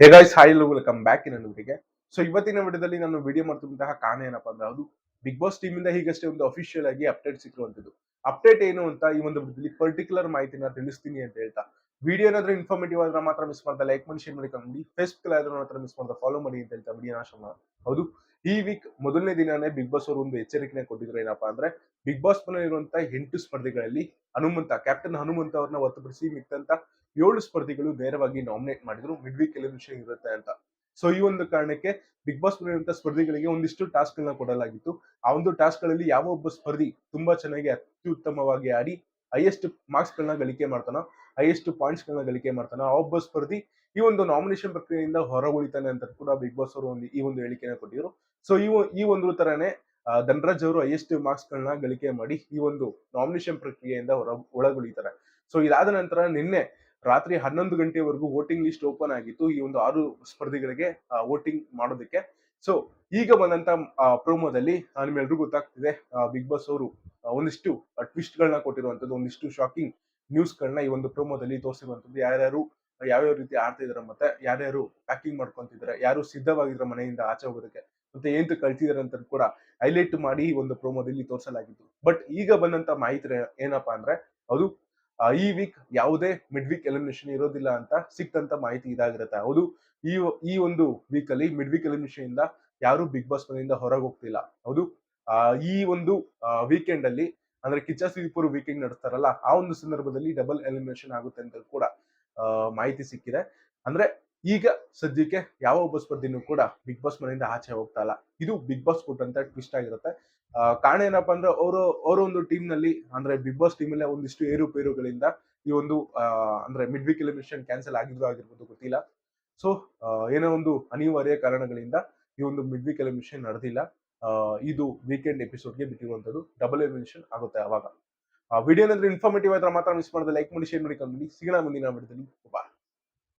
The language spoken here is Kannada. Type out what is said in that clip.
Hey guys hi welcome back in ವಿಡಿಯೋಗೆ ಸೊ ಇವತ್ತಿನ ವಿಡಿಯೋದಲ್ಲಿ ನಾನು ವಿಡಿಯೋ ಮಾಡ್ತಿದ್ದಂತಹ ಕಾರಣ ಏನಪ್ಪಾ ಅಂದ್ರೆ ಅದು ಬಿಗ್ ಬಾಸ್ ಟೀಮ್ ಇಂದ ಹೀಗಷ್ಟೇ ಒಂದು ಅಫಿಷಿಯಲ್ ಆಗಿ ಅಪ್ಡೇಟ್ ಸಿಕ್ಕಿರುವಂತದ್ದು ಅಪ್ಡೇಟ್ ಏನು ಅಂತ ಈ ಒಂದು ಪರ್ಟಿಕ್ಯುಲರ್ ಮಾಹಿತಿನ ತಿಳಿಸ್ತೀನಿ ಅಂತ ಹೇಳ್ತಾ. ವಿಡಿಯೋ ಏನಾದರೂ ಇನ್ಫಾರ್ಮೇಟಿವ್ ಆದ್ರೆ ಮಾತ್ರ ಮಿಸ್ ಮಾಡ್ತಾ ಲೈಕ್ ಮಾಡಿ ಶೇರ್ ಮಾಡಿ ಕಂಡು ಫೇಸ್ಬುಕ್ ಆದ್ರೂ ಮಾತ್ರ ಮಿಸ್ ಮಾಡ್ತಾ ಫಾಲೋ ಮಾಡಿ ಅಂತ ಹೇಳ್ತಾ ವಿಡಿಯೋ ನಾಶ ಮಾಡೋಣ. ಹೌದು. ಈ ವೀಕ್ ಮೊದಲನೇ ದಿನಾನೇ ಬಿಗ್ ಬಾಸ್ ಅವರು ಒಂದು ಎಚ್ಚರಿಕೆನ ಕೊಟ್ಟಿದ್ರು ಏನಪ್ಪಾ ಅಂದ್ರೆ ಬಿಗ್ ಬಾಸ್ ಇರುವಂತ ಎಂಟು ಸ್ಪರ್ಧೆಗಳಲ್ಲಿ ಹನುಮಂತ ಕ್ಯಾಪ್ಟನ್ ಹನುಮಂತ ಅವ್ರನ್ನ ಹೊರತುಪಡಿಸಿ ಮಿಕ್ಕಂತ ಏಳು ಸ್ಪರ್ಧಿಗಳು ನೇರವಾಗಿ ನಾಮಿನೇಟ್ ಮಾಡಿದ್ರು. ಮಿಡ್ ವೀಕ್ ಎಲಿಮಿನೇಷನ್ ಇರುತ್ತೆ ಅಂತ. ಸೊ ಈ ಒಂದು ಕಾರಣಕ್ಕೆ ಬಿಗ್ ಬಾಸ್ ಮನೆಯಂತ ಸ್ಪರ್ಧಿಗಳಿಗೆ ಒಂದಿಷ್ಟು ಟಾಸ್ಕ್ ಗಳನ್ನ ಕೊಡಲಾಗಿತ್ತು. ಆ ಒಂದು ಟಾಸ್ಕ್ಗಳಲ್ಲಿ ಯಾವ ಒಬ್ಬ ಸ್ಪರ್ಧಿ ತುಂಬಾ ಚೆನ್ನಾಗಿ ಅತ್ಯುತ್ತಮವಾಗಿ ಆಡಿ ಹೈಯೆಸ್ಟ್ ಮಾರ್ಕ್ಸ್ ಗಳನ್ನ ಗಳಿಕೆ ಮಾಡ್ತಾನೋ ಹೈಯೆಸ್ಟ್ ಪಾಯಿಂಟ್ಸ್ ಗಳನ್ನ ಗಳಿಕೆ ಮಾಡ್ತಾನೋ, ಆ ಒಬ್ಬ ಸ್ಪರ್ಧಿ ಈ ಒಂದು ನಾಮಿನೇಷನ್ ಪ್ರಕ್ರಿಯೆಯಿಂದ ಹೊರಗುಳಿತಾನೆ ಅಂತ ಕೂಡ ಬಿಗ್ ಬಾಸ್ ಅವರು ಒಂದು ಈ ಒಂದು ಹೇಳಿಕೆನ ಕೊಟ್ಟಿದ್ರು. ಸೊ ಈ ಈ ಒಂದು ತರನೇ ಧನರಾಜ್ ಅವರು ಹೈಯೆಸ್ಟ್ ಮಾರ್ಕ್ಸ್ ಗಳನ್ನ ಗಳಿಕೆ ಮಾಡಿ ಈ ಒಂದು ನಾಮಿನೇಷನ್ ಪ್ರಕ್ರಿಯೆಯಿಂದ ಹೊರ, ಒಳಗುಳಿತಾರೆ. ಸೊ ಇದಾದ ನಂತರ ನಿನ್ನೆ ರಾತ್ರಿ ಹನ್ನೊಂದು ಗಂಟೆವರೆಗೂ ವೋಟಿಂಗ್ ಲಿಸ್ಟ್ ಓಪನ್ ಆಗಿತ್ತು. ಈ ಒಂದು ಆರು ಸ್ಪರ್ಧಿಗಳಿಗೆ ವೋಟಿಂಗ್ ಮಾಡೋದಕ್ಕೆ. ಸೊ ಈಗ ಬಂದಂತ ಪ್ರೋಮೋದಲ್ಲಿ ನಿಮ್ಮೆಲ್ರಿಗೂ ಗೊತ್ತಾಗ್ತಿದೆ ಬಿಗ್ ಬಾಸ್ ಅವರು ಒಂದಿಷ್ಟು ಟ್ವಿಸ್ಟ್ ಕೊಟ್ಟಿರುವಂಥದ್ದು, ಒಂದಿಷ್ಟು ಶಾಕಿಂಗ್ ನ್ಯೂಸ್ ಗಳನ್ನ ಈ ಒಂದು ಪ್ರೋಮೋದಲ್ಲಿ ತೋರಿಸಿರುವಂತದ್ದು ಯಾರ್ಯಾರು, ಯಾವ್ಯಾವ ರೀತಿ ಆಡ್ತಾ ಇದಾರೆ ಮತ್ತೆ, ಯಾರ್ಯಾರು ಪ್ಯಾಕಿಂಗ್ ಮಾಡ್ಕೊಂತಿದ್ದಾರೆ ಯಾರು ಸಿದ್ಧವಾಗಿದ್ರ ಮನೆಯಿಂದ ಆಚೆ ಹೋಗೋದಕ್ಕೆ, ಮತ್ತೆ ಏಂತ ಕಳ್ತಿದಾರೆ ಅಂತ ಕೂಡ ಹೈಲೈಟ್ ಮಾಡಿ ಈ ಒಂದು ಪ್ರೋಮೋದಲ್ಲಿ ತೋರಿಸಲಾಗಿತ್ತು. ಬಟ್ ಈಗ ಬಂದಂತ ಮಾಹಿತಿ ಏನಪ್ಪಾ ಅಂದ್ರೆ, ಅದು ಈ ವೀಕ್ ಯಾವುದೇ ಮಿಡ್ ವೀಕ್ ಎಲಿಮಿನೇಷನ್ ಇರೋದಿಲ್ಲ ಅಂತ ಸಿಕ್ತಂತ ಮಾಹಿತಿ ಇದಾಗಿರುತ್ತೆ. ಹೌದು, ಈ ಈ ಒಂದು ವೀಕ್ ಅಲ್ಲಿ ಮಿಡ್ ವೀಕ್ ಎಲಿಮಿನೇಷನ್ ಇಂದ ಯಾರು ಬಿಗ್ ಬಾಸ್ ಮನೆಯಿಂದ ಹೊರಗೆ ಹೋಗ್ತಿಲ್ಲ. ಹೌದು ಈ ಒಂದು ವೀಕೆಂಡ್ ಅಲ್ಲಿ, ಅಂದ್ರೆ ಕಿಚ್ಚ ಸಿರಿಪುರ್ ವೀಕೆಂಡ್ ನಡೆಸ್ತಾರಲ್ಲ, ಆ ಒಂದು ಸಂದರ್ಭದಲ್ಲಿ ಡಬಲ್ ಎಲಿಮಿನೇಷನ್ ಆಗುತ್ತೆ ಅಂತ ಕೂಡ ಮಾಹಿತಿ ಸಿಕ್ಕಿದೆ. ಅಂದ್ರೆ ಈಗ ಸದ್ಯಕ್ಕೆ ಯಾವ ಒಬ್ಬ ಸ್ಪರ್ಧಿನೂ ಕೂಡ ಬಿಗ್ ಬಾಸ್ ಮನೆಯಿಂದ ಆಚೆ ಹೋಗ್ತಾ ಇಲ್ಲ ಇದು ಬಿಗ್ ಬಾಸ್ ಕೊಟ್ಟಂತ ಟ್ವಿಸ್ಟ್ ಆಗಿರುತ್ತೆ. ಕಾರಣ ಏನಪ್ಪಾ ಅಂದ್ರೆ ಅವರು, ಅವರ ಒಂದು ಟೀಮ್ನಲ್ಲಿ ಅಂದ್ರೆ ಬಿಗ್ ಬಾಸ್ ಟೀಮ್ ಅಲ್ಲೇ ಒಂದಿಷ್ಟು ಏರುಪೇರುಗಳಿಂದ ಈ ಒಂದು ಅಂದ್ರೆ ಮಿಡ್ ವೀಕ್ ಎಲಿಮಿನೇಷನ್ ಕ್ಯಾನ್ಸಲ್ ಆಗಿದ್ರು ಆಗಿರ್ಬೋದು ಗೊತ್ತಿಲ್ಲ. ಸೊ ಏನೋ ಒಂದು ಅನಿವಾರ್ಯ ಕಾರಣಗಳಿಂದ ಈ ಒಂದು ಮಿಡ್ ವೀಕ್ ಎಲಿಮಿನೇಷನ್ ನಡೆದಿಲ್ಲ. ಇದು ವೀಕೆಂಡ್ ಎಪಿಸೋಡ್ಗೆ ಬಿಟ್ಟಿರುವಂಥದ್ದು ಡಬಲ್ ಎಲಿಮಿನೇಷನ್ ಆಗುತ್ತೆ ಅವಾಗ. ವಿಡಿಯೋ ಏನಾದ್ರೆ ಇನ್ಫಾರ್ಮೇಟಿವ್ ಆದ್ರೆ ಮಾತ್ರ ಮಿಸ್ ಮಾಡಿದ್ರೆ ಲೈಕ್ ಮಾಡಿ ಶೇರ್ ಮಾಡಿ ಕಂಡು ಸಿಗೋಣ ಮುಂದಿನ ವಿಡಿಯೋದಲ್ಲಿ ಬಾ